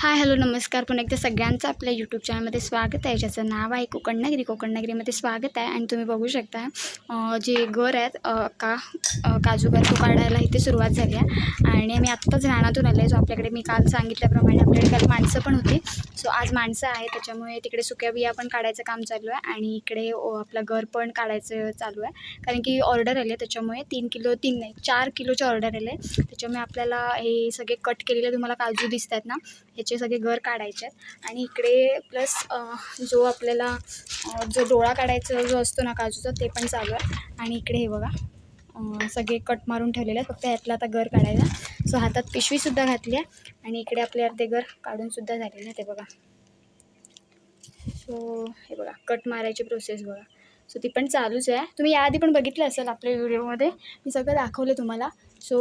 Hi hello नमस्कार. पुन्हा एकदा सगळ्यांचं आपल्या यूट्यूब चॅनलमध्ये स्वागत आहे. ज्याचं नाव आहे कोकणनगरी कोकणनगरीमध्ये स्वागत आहे. आणि तुम्ही बघू शकता जे घर आहेत का काजू घर तो काढायला इथे सुरुवात झाली आहे. आणि मी आत्ताच रानातून आले आहे. जो आपल्याकडे मी काल सांगितल्याप्रमाणे आपल्याकडे काल माणसं पण होती. सो आज माणसं आहे त्याच्यामुळे तिकडे सुक्या बिया पण काढायचं काम चालू आहे. आणि इकडे आपलं घर पण काढायचं चालू आहे. कारण की ऑर्डर आली आहे. त्याच्यामुळे तीन किलो तीन नाही चार किलोचे ऑर्डर आले त्याच्यामुळे आपल्याला हे सगळे कट केलेले तुम्हाला काजू दिसत आहेत ना ह्याचे सगळे घर काढायचे आहेत. आणि इकडे प्लस जो आपल्याला जो डोळा काढायचा जो असतो ना काजूचा ते पण चालू आहे. आणि इकडे हे बघा सगळे कट मारून ठेवलेले आहेत. फक्त ह्यातला आता घर काढायचा सो हातात पिशवीसुद्धा घातली आहे. आणि इकडे आपले अर्धे घर काढूनसुद्धा झालेले आहे ते बघा. सो हे बघा. कट मारायची प्रोसेस बघा. सो ती पण चालूच आहे. तुम्ही याआधी पण बघितलं असेल आपल्या व्हिडिओमध्ये मी सगळं दाखवलं तुम्हाला. सो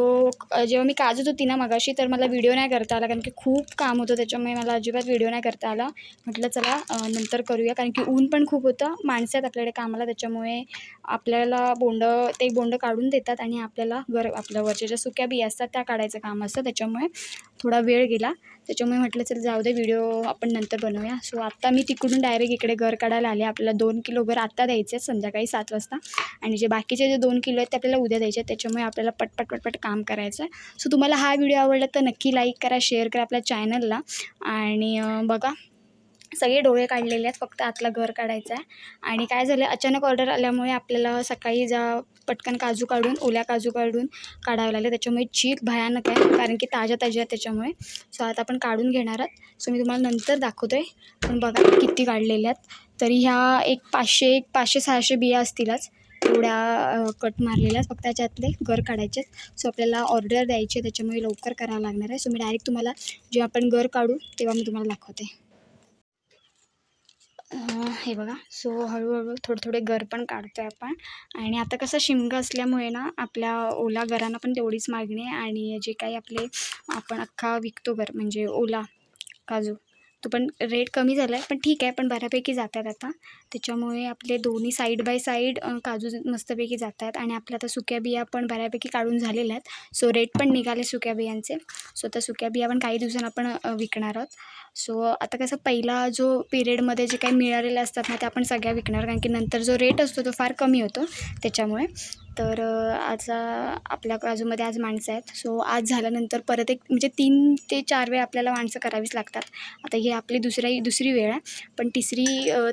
जेव्हा मी काजत होती ना मगाशी तर मला व्हिडिओ नाही करता आला कारण की खूप काम होतं त्याच्यामुळे मला अजिबात व्हिडिओ नाही करता आला. म्हटलं चला नंतर करूया कारण की ऊन पण खूप होतं माणसं आहेत आपल्याकडे कामाला त्याच्यामुळे आपल्याला बोंडं ते बोंड काढून देतात आणि आपल्याला घर आपल्या वरच्या ज्या सुक्या बिया असतात त्या काढायचं काम असतं त्याच्यामुळे. थोडा वेळ गेला. त्याच्यामुळे म्हटलं चल जाऊ दे व्हिडिओ आपण नंतर बनवूया. सो आत्ता मी तिकडून डायरेक्ट इकडे घर काढायला आले. आपल्याला दोन किलो घर आत्ता द्यायचे आहेत संध्याकाळी सात वाजता. आणि जे बाकीचे जे दोन किलो आहेत ते आपल्याला उद्या द्यायचे आहेत. त्याच्यामुळे आपल्याला पटपट पटपट काम करायचं आहे. सो तुम्हाला हा व्हिडिओ आवडला तर नक्की लाईक करा शेअर करा आपल्या चॅनलला आणि बघा सगळे डोळे काढलेले आहेत फक्त आतला घर काढायचं आहे. आणि काय झालं अचानक ऑर्डर आल्यामुळे आपल्याला सकाळी जा पटकन काजू काढून ओल्या काजू काढून काढावे लागले. त्याच्यामुळे चीक भयानक आहे कारण की ताज्या ताज्या आहेत त्याच्यामुळे. सो आता आपण काढून घेणार आहात. सो मी तुम्हाला नंतर दाखवतो आहे पण बघा किती काढलेल्या आहेत. तरी ह्या एक पाचशे एक पाचशे सहाशे बिया असतीलच. एवढ्या कट मारलेल्या आहेत. फक्त त्याच्यातले घर काढायचे आहेत. सो आपल्याला ऑर्डर द्यायची आहे. त्याच्यामुळे लवकर करावं लागणार आहे. सो मी डायरेक्ट तुम्हाला जेव्हा आपण घर काढू तेव्हा मी तुम्हाला दाखवते. हे बघा सो हळूहळू थोडे थोडे घर पण काढतो आहे आपण. आणि आता कसं शिमगा असल्यामुळे ना आपल्या ओला घरांना पण तेवढीच मागणी आहे. आणि जे काही आपले आपण अख्खा विकतो घर म्हणजे ओला काजू तो पण रेट कमी झाला आहे पण ठीक आहे पण बऱ्यापैकी जात आहेत आता. त्याच्यामुळे आपले दोन्ही साईड बाय साईड काजू मस्तपैकी जात आहेत आणि आपल्या आता सुक्या बिया पण बऱ्यापैकी काढून झालेल्या आहेत. सो रेट पण निघाले सुक्या बियांचे. सो आता सुक्या बिया पण काही दिवसांनी आपण विकणार आहोत. सो आता कसं पहिला जो पिरियडमध्ये जे काही मिळालेले असतात ना ते आपण सगळ्या विकणार. कारण की नंतर जो रेट असतो तो फार कमी होतो त्याच्यामुळे. तर आज आपल्या बाजूमध्ये आज माणसं आहेत. सो आज झाल्यानंतर परत एक म्हणजे तीन ते चार वेळ आपल्याला माणसं करावीच लागतात. आता ही आपली दुसरी दुसरी वेळ आहे. पण तिसरी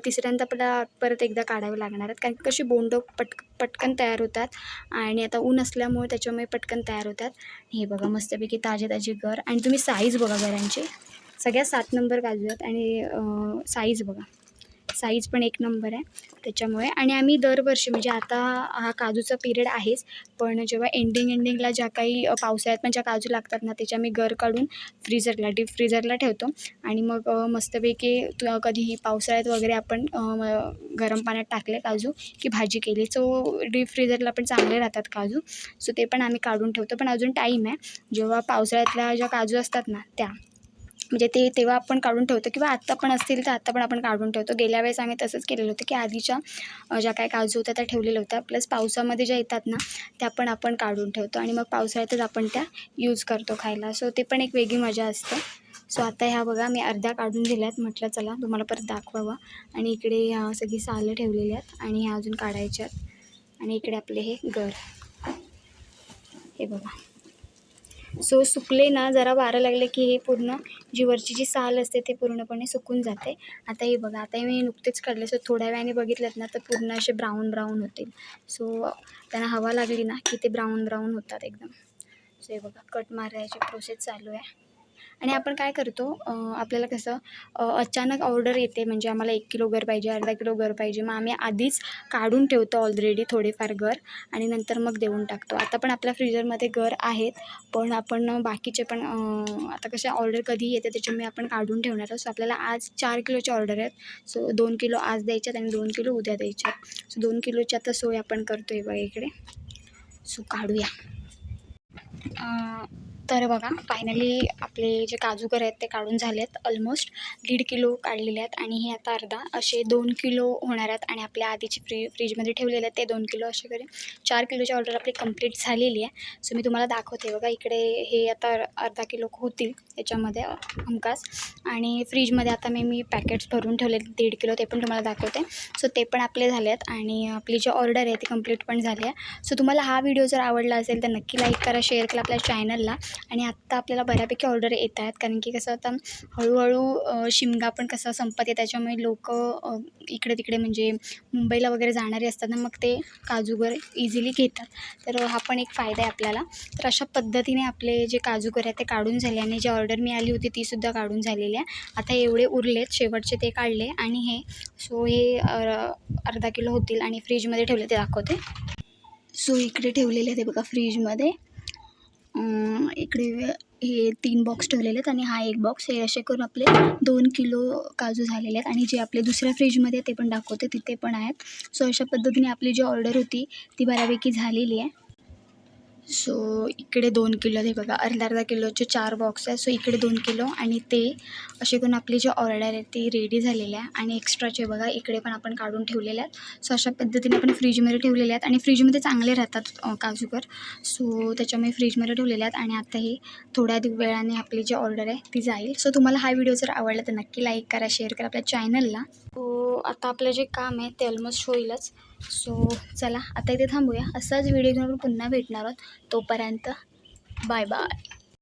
तिसऱ्यांदा आपल्याला परत एकदा काढावे लागणार आहेत. कारण की कशी बोंड पट पटकन तयार होतात. आणि आता ऊन असल्यामुळे त्याच्यामुळे पटकन तयार होतात. हे बघा मस्तपैकी ताजे ताजे घर. आणि तुम्ही साईज बघा घरांची. सगळ्या सात नंबर काजू आहेत आणि साईज बघा. साईज पण एक नंबर आहे. त्याच्यामुळे आणि आम्ही दरवर्षी म्हणजे आता हा काजूचा पिरियड आहेच. पण जेव्हा एंडिंग एंडिंगला ज्या काही पावसाळ्यात पण ज्या काजू लागतात ना त्याच्या मी गर काढून फ्रीजरला डीप फ्रीजरला ठेवतो. आणि मग मस्तपैकी तु- कधीही पावसाळ्यात वगैरे आपण गरम पाण्यात टाकले काजू की भाजी केली. सो डीप फ्रीजरला पण चांगले राहतात काजू. सो ते पण आम्ही काढून ठेवतो. पण अजून टाईम आहे. जेव्हा पावसाळ्यातल्या ज्या काजू असतात ना त्या. म्हणजे ते तेव्हा आपण काढून ठेवतो किंवा आत्ता पण असतील तर आत्ता पण आपण काढून ठेवतो. गेल्या वेळेस आम्ही तसंच केलेलं होतं की आधीच्या ज्या काही काजू होत्या त्या ठेवलेल्या होत्या. प्लस पावसामध्ये ज्या येतात ना त्या पण आपण काढून ठेवतो आणि मग पावसाळ्यातच आपण त्या यूज करतो खायला. सो ते पण एक वेगळी मजा असते. सो आता ह्या बघा मी अर्ध्या काढून दिल्या आहेत म्हटलं चला तुम्हाला परत दाखवावा. आणि इकडे ह्या सगळी सालं ठेवलेली आहेत आणि ह्या अजून काढायच्या आहेत. आणि इकडे आपले हे घर. हे बघा. सो सुकले ना जरा वारं लागले की हे पूर्ण जी वरची जी साल असते ते पूर्णपणे सुकून जाते. आता हे बघा आता हे मी नुकतेच काढले. सो थोड्या वेळाने बघितलं ना तर पूर्ण असे ब्राऊन ब्राऊन होतील. सो त्यांना हवा लागली ना की ते ब्राऊन ब्राऊन होतात एकदम. सो हे बघा कट मारायची प्रोसेस चालू आहे. आणि आपण काय करतो आपल्याला कसं अचानक ऑर्डर येते म्हणजे आम्हाला एक किलो घर पाहिजे अर्धा किलो घर पाहिजे. मग आम्ही आधीच काढून ठेवतो ऑलरेडी थोडेफार घर आणि नंतर मग देऊन टाकतो. आता पण आपल्या फ्रीजरमध्ये घर आहेत पण आपण बाकीचे पण आता कसे ऑर्डर कधी येते त्याच्यामुळे आपण काढून ठेवणार आहोत. सो आपल्याला आज चार किलोचे ऑर्डर आहेत. सो दोन किलो आज द्यायच्यात आणि दोन किलो उद्या द्यायच्यात. सो दोन किलोची आता सोय आपण करतो आहे बघा इकडे. सो काढूया. तर बघा फायनली आपले जे काजूगर आहेत ते काढून झाले आहेत ऑलमोस्ट दीड किलो काढलेले आहेत आणि हे आता अर्धा असे दोन किलो होणार आहेत आणि आपल्या आधीची फ्री फ्रीजमध्ये ठेवलेले आहेत ते दोन किलो असे करून. चार किलोची ऑर्डर आपली कंप्लीट झालेली आहे. सो मी तुम्हाला दाखवते बघा इकडे हे आता अर्धा किलो होतील याच्यामध्ये हमकास आणि फ्रीजमध्ये आता मी मी पॅकेट्स भरून ठेवले दीड किलो ते पण तुम्हाला दाखवते. सो ते पण आपले झाले आहेत आणि आपली जी ऑर्डर आहे ती कंप्लीट पण झाली आहे. सो तुम्हाला हा व्हिडिओ जर आवडला असेल तर नक्की लाईक करा शेअर करा आपल्या चॅनलला आणि आत्ता आपल्याला बऱ्यापैकी ऑर्डर येत आहेत. कारण की कसं आता हळूहळू शिमगा पण कसं संपत आहे. त्याच्यामुळे लोक इकडे तिकडे म्हणजे मुंबईला वगैरे जाणारे असतात ना मग ते काजूगर इझिली घेतात. तर हा पण एक फायदा आहे आपल्याला. तर अशा पद्धतीने आपले जे काजूगर आहे ते काढून झाले आणि जी ऑर्डर मी आली होती तीसुद्धा काढून झालेली आहे. आता एवढे उरलेत शेवटचे ते काढले आणि हे सो हे अर्धा किलो होतील आणि फ्रीजमध्ये ठेवले ते दाखवते. सो इकडे ठेवलेले ते बघा फ्रीजमध्ये. इकडे हे तीन बॉक्स ठेवलेले आहेत आणि हा एक बॉक्स हे असे करून आपले दोन किलो काजू झालेले आहेत. आणि जे आपले दुसऱ्या फ्रीजमध्ये ते पण दाखवते तिथे पण आहेत. सो अशा पद्धतीने आपली जी ऑर्डर होती ती बऱ्यापैकी झालेली आहे. सो इकडे दोन किलो हे बघा अर्धा अर्धा किलोचे चार बॉक्स आहे. सो इकडे दोन किलो आणि ते असे करून आपली जी ऑर्डर आहे ती रेडी झालेली आहे. आणि एक्स्ट्राचे बघा इकडे पण आपण काढून ठेवलेले आहेत. सो अशा पद्धतीने आपण फ्रीजमध्ये ठेवलेले आहेत. आणि फ्रीजमध्ये चांगले राहतात काजूकर सो त्याच्यामुळे फ्रीजमध्ये ठेवलेले आहेत. आणि आता हे थोड्या वेळाने आपली जी ऑर्डर आहे ती जाईल. सो तुम्हाला हा व्हिडिओ जर आवडला तर नक्की लाईक करा शेअर करा आपल्या चॅनलला सो आता आपलं जे काम आहे ते ऑलमोस्ट होईलच. सो चला आता इथे थांबूया. असाच व्हिडिओ घेऊन पुन्हा भेटणार आहोत. तोपर्यंत बाय बाय